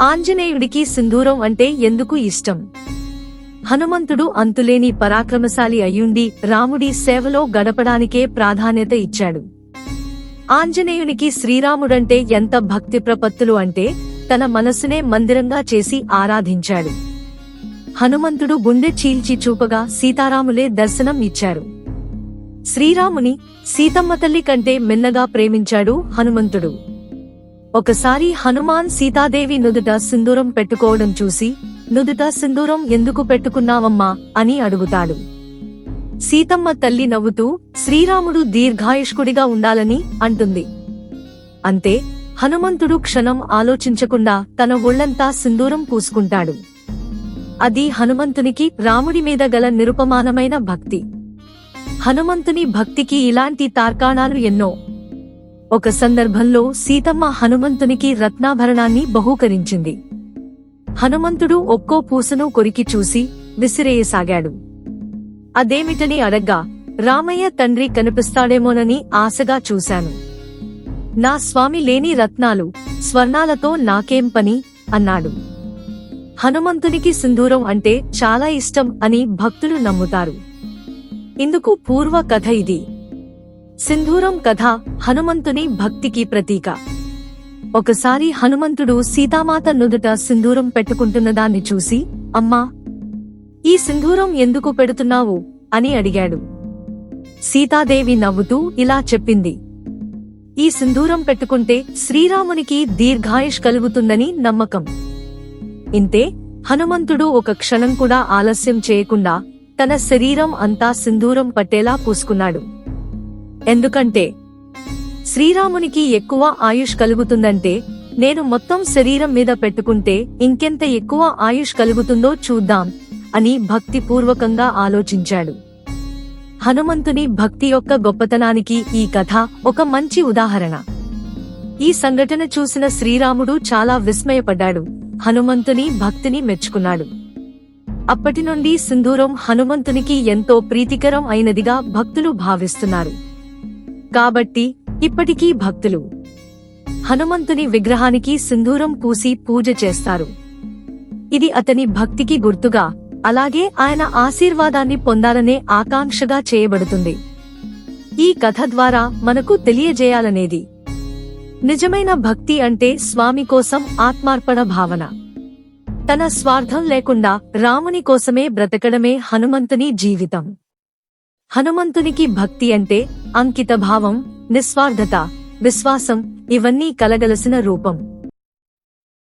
ఆంజనేయుడికి సింధూరం అంటే ఎందుకు ఇష్టం? హనుమంతుడు అంతులేని పరాక్రమశాలి అయ్యుండి రాముడి సేవలో గడపడానికే ప్రాధాన్యత ఇచ్చాడు. ఆంజనేయునికి శ్రీరాముడంటే ఎంత భక్తి ప్రపత్తులు అంటే తన మనసునే మందిరంగా చేసి ఆరాధించాడు. హనుమంతుడు గుండె చీల్చి చూపగా సీతారాములే దర్శనం ఇచ్చారు. శ్రీరాముని సీతమ్మ తల్లి కంటే మిన్నగా ప్రేమించాడు హనుమంతుడు. ఒకసారి హనుమాన్ సీతాదేవి నుదుట సింధూరం పెట్టుకోవడం చూసి నుదుట సింధూరం ఎందుకు పెట్టుకున్నావమ్మా? అని అడుగుతాడు. సీతమ్మ తల్లి నవ్వుతూ శ్రీరాముడు దీర్ఘాయుష్కుడిగా ఉండాలని అంటుంది. అంతే హనుమంతుడు క్షణం ఆలోచించకుండా తన ఒళ్ళంతా సింధూరం పూసుకుంటాడు. అది హనుమంతునికి రాముడి మీద గల నిరుపమానమైన భక్తి. హనుమంతుని భక్తికి ఇలాంటి తార్కాణాలు ఎన్నో ఒక సందర్భంలో సీతమ్మ హనుమంతునికి రత్నాభరణాన్ని బహూకరించింది. హనుమంతుడు ఒక్కో పూసను కొరికి చూసి విసిరేయసాగాడు. అదేమిటని అడగ్గా రామయ్య తండ్రి కనిపిస్తాడేమోనని ఆశగా చూశాను. నా స్వామి లేని రత్నాలు స్వర్ణాలతో నాకేం పని? అన్నాడు. హనుమంతునికి సింధూరం అంటే చాలా ఇష్టం అని భక్తులు నమ్ముతారు. ఇందుకు పూర్వ కథ ఇది. సింధూరం కథ హనుమంతుని భక్తికి ప్రతీక. ఒకసారి హనుమంతుడు సీతామాత నుదుట సింధూరం పెట్టుకుంటున్నదాన్ని చూసి అమ్మా ఈ సింధూరం ఎందుకు పెడుతున్నావు? అని అడిగాడు. సీతాదేవి నవ్వుతూ ఇలా చెప్పింది. ఈ సింధూరం పెట్టుకుంటే శ్రీరామునికి దీర్ఘాయుష్ కలుగుతుందని నమ్మకం. ఇంతే హనుమంతుడు ఒక క్షణం కూడా ఆలస్యం చేయకుండా తన శరీరం అంతా సింధూరం పట్టేలా పూసుకున్నాడు. ఎందుకంటే శ్రీరామునికి ఎక్కువ ఆయుష్ కలుగుతుందంటే నేను మొత్తం శరీరం మీద పెట్టుకుంటే ఇంకెంత ఎక్కువ ఆయుష్ కలుగుతుందో చూద్దాం అని భక్తిపూర్వకంగా ఆలోచించాడు. హనుమంతుని భక్తి యొక్క గొప్పతనానికి ఈ కథ ఒక మంచి ఉదాహరణ. ఈ సంఘటన చూసిన శ్రీరాముడు చాలా విస్మయపడ్డాడు. హనుమంతుని భక్తిని మెచ్చుకున్నాడు. అప్పటి నుండి సింధూరం హనుమంతునికి ఎంతో ప్రీతికరం అయినదిగా భక్తులు భావిస్తున్నారు. కాబట్టి ఇప్పటికీ భక్తులు హనుమంతుని విగ్రహానికి సింధూరం పూసి పూజ చేస్తారు. ఇది అతని భక్తికి గుర్తుగా అలాగే ఆయన ఆశీర్వాదాన్ని పొందాలనే ఆకాంక్షగా చేయబడుతుంది. ఈ కథ ద్వారా మనకు తెలియజేయాలనేది నిజమైన భక్తి అంటే స్వామి కోసం ఆత్మార్పణ భావన. తన స్వార్థం లేకుండా రాముని కోసమే బ్రతకడమే హనుమంతుని జీవితం. హనుమంతునికి భక్తి అంటే అంకిత భావం నిస్వార్థత విశ్వాసం ఇవన్నీ కలగలసిన రూపం.